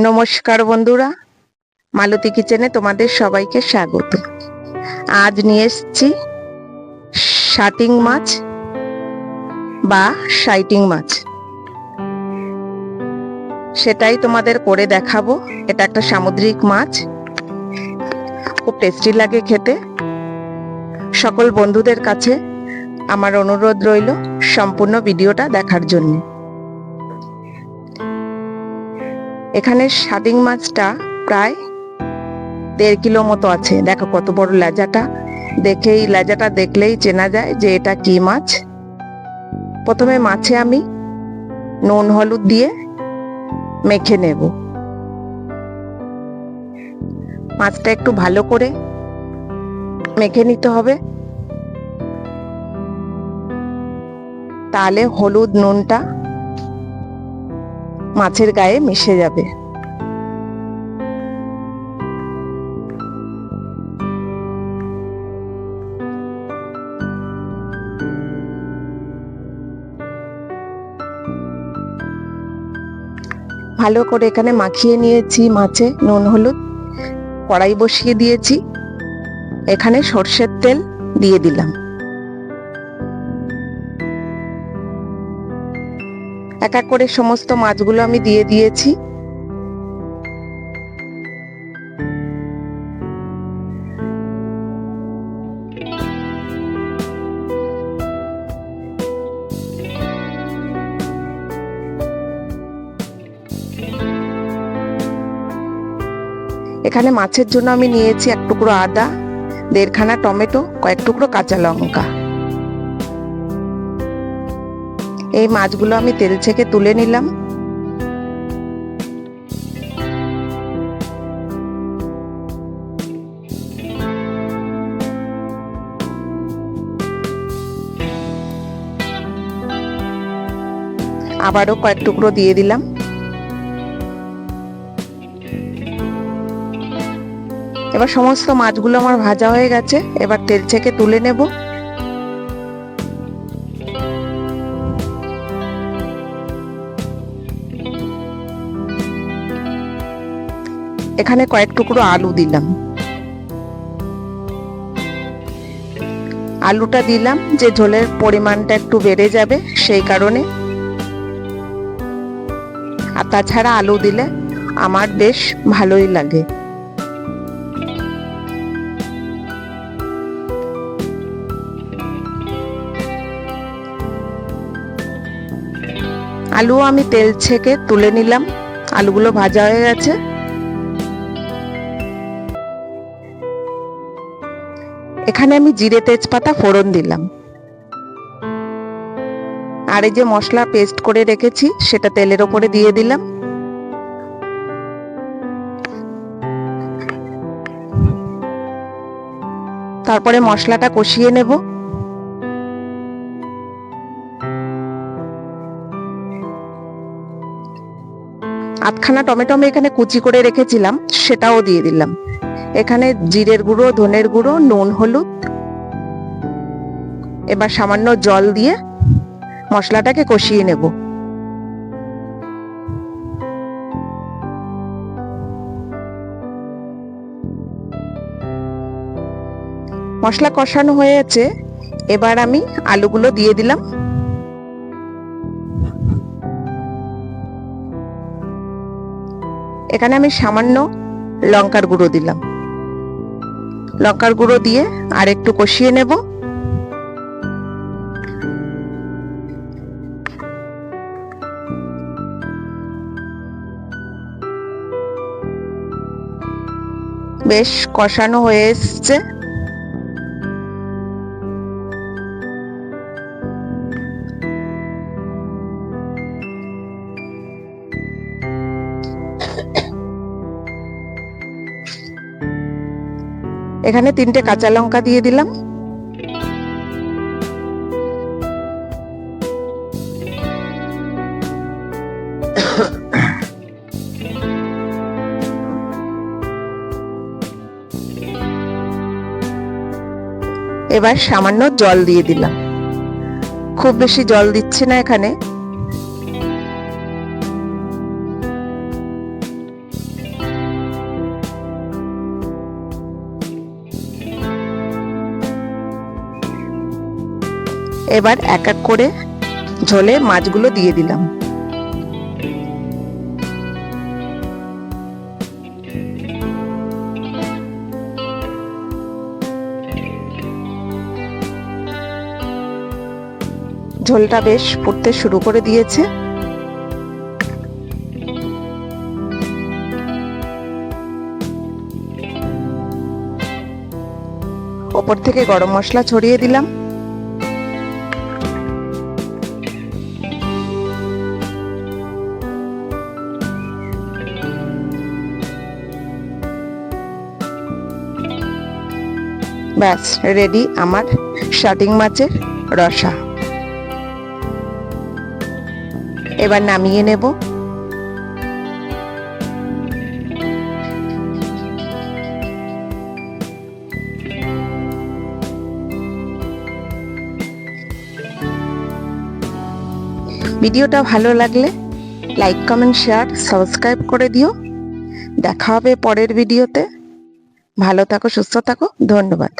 নমস্কার বন্ধুরা, মালতী কিচেনে তোমাদের সবাইকে স্বাগত। আজ নিয়ে এসেছি শাটিং মাছ বা সাইটিং মাছ। সেটাই তোমাদের করে দেখাবো। এটা একটা সামুদ্রিক মাছ। খুব টেস্টি লাগে খেতে। সকল বন্ধুদের কাছে আমার অনুরোধ রইল সম্পূর্ণ ভিডিওটা দেখার জন্য। এখানে শাটিং মাছটা প্রায় দেড় কিলো মতো আছে। দেখো কত বড় লেজাটা। দেখেই, লেজাটা দেখলেই চেনা যায় যে এটা কি মাছ। প্রথমে মাছে আমি নুন, হলুদ দিয়ে মেখে নেব। মাছটা একটু ভালো করে মেখে নিতে হবে। তাহলে হলুদ, নুনটা মাছের গায়ে মিশে যাবে। ভালো করে এখানে মাখিয়ে নিয়েছি মাছে, নুন, হলুদ। কড়াই বসিয়ে দিয়েছি। এখানে সর্ষের তেল দিয়ে দিলাম। এক এক করে সমস্ত মাছগুলো আমি দিয়ে দিয়েছি। এখানে মাছের জন্য আমি নিয়েছি এক টুকরো আদা, দেড়খানা টমেটো, কয়েক টুকরো কাঁচা লঙ্কা। এই মাছগুলো আমি তেল থেকে তুলে নিলাম। আবারও কয়েক টুকরো দিয়ে দিলাম। এবার সমস্ত মাছগুলো আমার ভাজা হয়ে গেছে, এবার তেল থেকে তুলে নেব। এখানে কয়েক টুকরো আলু দিলাম। আলুটা দিলাম যে ঝোলের পরিমাণটা একটু বেড়ে যাবে সেই কারণে। আর তাছাড়া আলু দিলে আমার বেশ ভালোই লাগে। আলু আমি তেল ছেঁকে তুলে নিলাম। আলুগুলো ভাজা হয়ে গেছে। এখানে আমি জিরে তেজপাতা ফোড়ন দিলাম। আর এই যে মশলা পেস্ট করে রেখেছি, সেটা তেলের ওপরে দিয়ে দিলাম। তারপরে মশলাটা কষিয়ে নেব। আধখানা টমেটো আমি এখানে কুচি করে রেখেছিলাম, সেটাও দিয়ে দিলাম। এখানে জিরের গুঁড়ো, ধনের গুঁড়ো, নুন, হলুদ। এবার সামান্য জল দিয়ে মশলাটাকে কষিয়ে নেব। মশলা কষানো হয়েছে এবার আমি আলুগুলো দিয়ে দিলাম। এখানে আমি সামান্য লঙ্কার গুঁড়ো দিলাম। লঙ্কার গুঁড়ো দিয়ে আর একটু কষিয়ে নেব। বেশ কষানো হয়ে এসছে। এখানে তিনটে কাঁচা লঙ্কা দিয়ে দিলাম। এবার সামান্য জল দিয়ে দিলাম। খুব বেশি জল দিচ্ছি না এখানে। এবার এক এক করে ঝোলে মাছগুলো দিয়ে দিলাম। ঝোলটা বেশ ফুটতে শুরু করে দিয়েছে। ওপর থেকে গরম মশলা ছড়িয়ে দিলাম। ব্যাস রেডি আমার শাটিং মাছের রসা। এবার নামিয়ে নেব। ভিডিওটা ভালো লাগলে লাইক কমেন্ট শেয়ার সাবস্ক্রাইব করে দিও। দেখা হবে পরের ভিডিওতে। ভালো থাকো, সুস্থ থাকো, ধন্যবাদ।